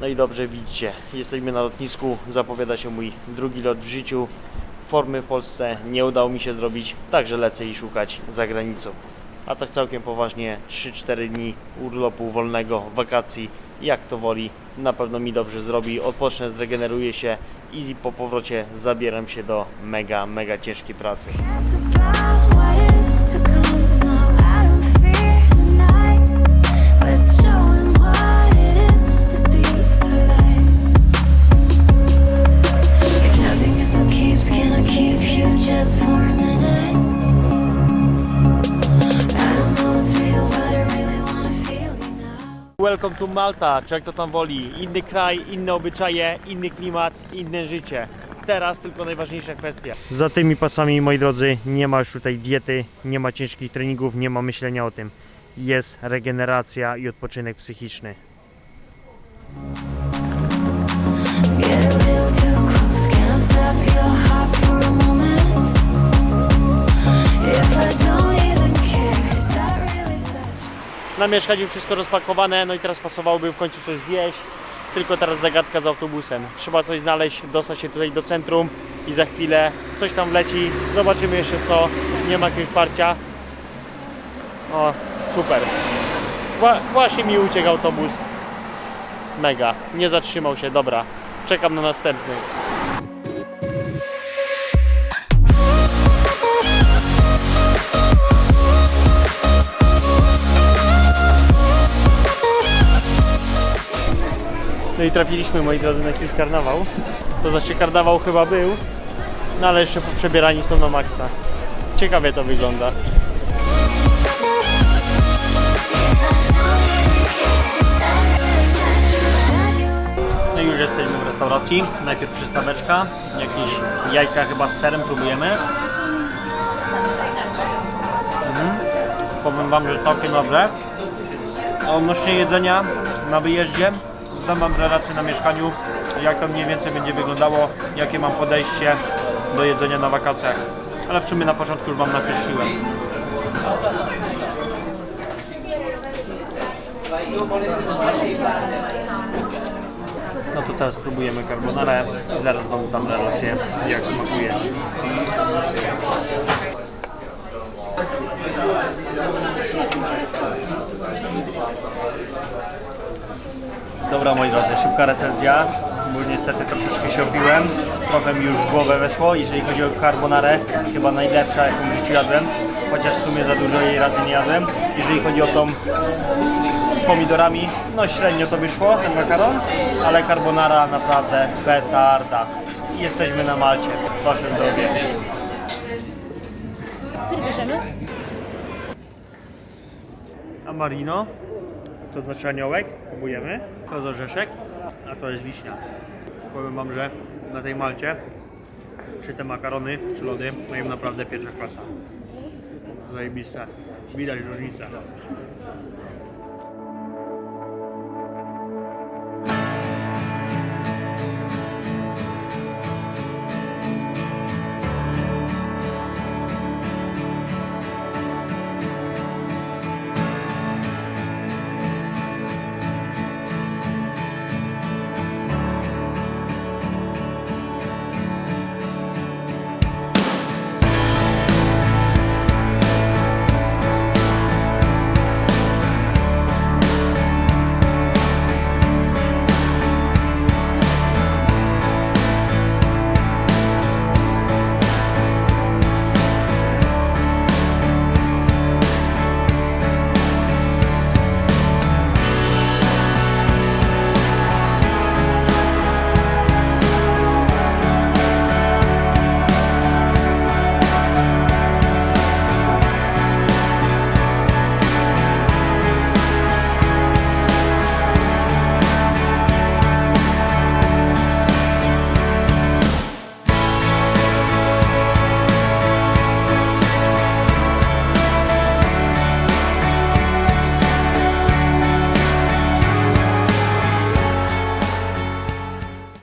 No i dobrze widzicie, jesteśmy na lotnisku, zapowiada się mój drugi lot w życiu. Formy w Polsce nie udało mi się zrobić, także lecę jej szukać za granicą. A tak całkiem poważnie 3-4 dni urlopu wolnego, wakacji, jak to woli, na pewno mi dobrze zrobi, odpocznę, zregeneruję się i po powrocie zabieram się do mega, mega ciężkiej pracy. Welcome to Malta, czy jak to tam woli. Inny kraj, inne obyczaje, inny klimat, inne życie. Teraz tylko najważniejsza kwestia. Za tymi pasami, moi drodzy, nie ma już tutaj diety, nie ma ciężkich treningów, nie ma myślenia o tym. Jest regeneracja i odpoczynek psychiczny. Get a little too close. Can I stop your heart Na mieszkaniu wszystko rozpakowane, no i teraz pasowałoby w końcu coś zjeść. Tylko teraz zagadka z autobusem. Trzeba coś znaleźć, dostać się tutaj do centrum i za chwilę coś tam leci. Zobaczymy jeszcze co. Nie ma jakiegoś parcia. O, super. Wła- właśnie mi uciekł autobus. Mega. Nie zatrzymał się, dobra. Czekam na następny. Trafiliśmy, moi drodzy, na jakiś karnawał. To znaczy karnawał chyba był, no ale jeszcze poprzebierani są na maksa. Ciekawie to wygląda. No i już jesteśmy w restauracji. Najpierw przystaweczka, jakieś jajka chyba z serem próbujemy. Mhm. Powiem Wam, że całkiem dobrze. A Odnośnie jedzenia na wyjeździe, dam Wam relację na mieszkaniu, jak to mniej więcej będzie wyglądało, jakie mam podejście do jedzenia na wakacjach. Ale w sumie na początku już Wam nakreśliłem. No to teraz spróbujemy carbonarę i zaraz Wam dam relację, jak smakuje. Dobra moi drodzy, szybka recenzja, bo niestety troszeczkę się opiłem. Trochę mi już w głowę weszło, jeżeli chodzi o carbonarę, chyba najlepsza jaką w życiu jadłem, chociaż w sumie za dużo jej razy nie jadłem. Jeżeli chodzi o tą z pomidorami, no średnio to wyszło, ten makaron, ale carbonara naprawdę petarda. I jesteśmy na Malcie, wasze zdrowie. Który bierzemy? A marino, to znaczy aniołek, próbujemy. To jest orzeszek, a to jest wiśnia. Powiem Wam, że na tej Malcie, czy te makarony, czy lody, mają naprawdę pierwsza klasa. Zajebiste. Widać różnicę.